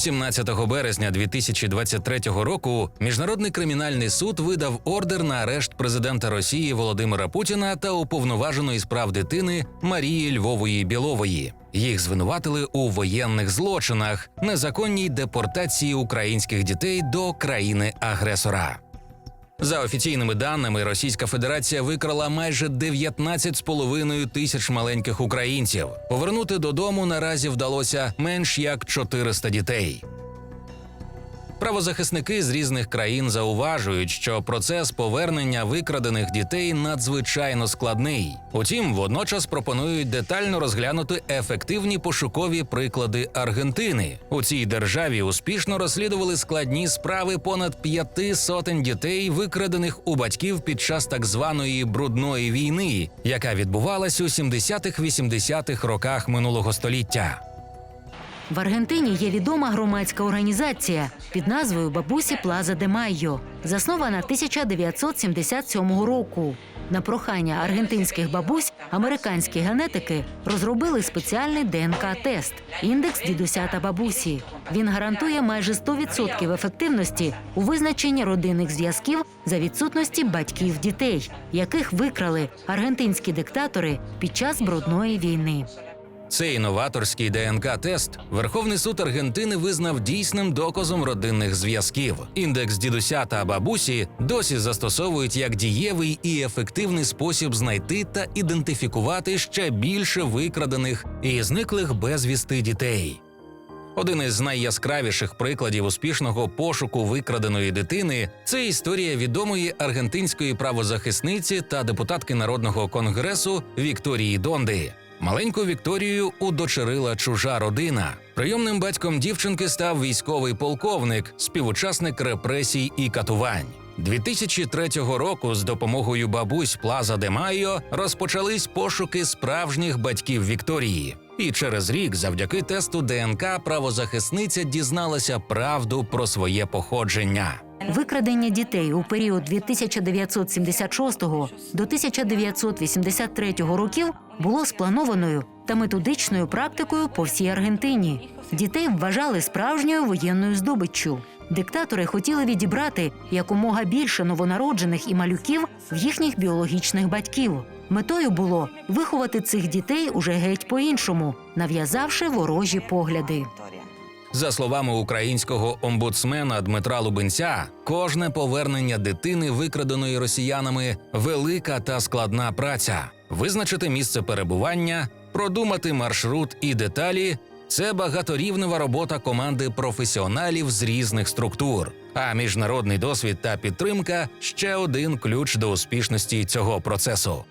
17 березня 2023 року Міжнародний кримінальний суд видав ордер на арешт президента Росії Володимира Путіна та уповноваженої справ дитини Марії Львової Білової. Їх звинуватили у воєнних злочинах, незаконній депортації українських дітей до країни-агресора. За офіційними даними, Російська Федерація викрала майже 19,5 тисяч маленьких українців. Повернути додому наразі вдалося менш як 400 дітей. Правозахисники з різних країн зауважують, що процес повернення викрадених дітей надзвичайно складний. Утім, водночас пропонують детально розглянути ефективні пошукові приклади Аргентини. У цій державі успішно розслідували складні справи понад п'яти сотень дітей, викрадених у батьків під час так званої брудної війни, яка відбувалась у 70-х-80-х роках минулого століття. В Аргентині є відома громадська організація під назвою Бабусі Плаза де Майо, заснована 1977 року. На прохання аргентинських бабусь американські генетики розробили спеціальний ДНК-тест індекс дідуся та бабусі. Він гарантує майже 100% ефективності у визначенні родинних зв'язків за відсутності батьків дітей, яких викрали аргентинські диктатори під час брудної війни. Цей новаторський ДНК-тест Верховний суд Аргентини визнав дійсним доказом родинних зв'язків. Індекс дідуся та бабусі досі застосовують як дієвий і ефективний спосіб знайти та ідентифікувати ще більше викрадених і зниклих безвісти дітей. Один із найяскравіших прикладів успішного пошуку викраденої дитини це історія відомої аргентинської правозахисниці та депутатки народного конгресу Вікторії Донди. Маленьку Вікторію удочерила чужа родина. Прийомним батьком дівчинки став військовий полковник, співучасник репресій і катувань. 2003 року з допомогою бабусь Плаза де Майо розпочались пошуки справжніх батьків Вікторії. І через рік, завдяки тесту ДНК, правозахисниця дізналася правду про своє походження. Викрадення дітей у період від 1976 до 1983 років було спланованою та методичною практикою по всій Аргентині. Дітей вважали справжньою воєнною здобиччю. Диктатори хотіли відібрати якомога більше новонароджених і малюків в їхніх біологічних батьків. Метою було виховати цих дітей уже геть по-іншому, нав'язавши ворожі погляди. За словами українського омбудсмена Дмитра Лубенця, кожне повернення дитини, викраденої росіянами, велика та складна праця. Визначити місце перебування, продумати маршрут і деталі це багаторівнева робота команди професіоналів з різних структур. А міжнародний досвід та підтримка ще один ключ до успішності цього процесу.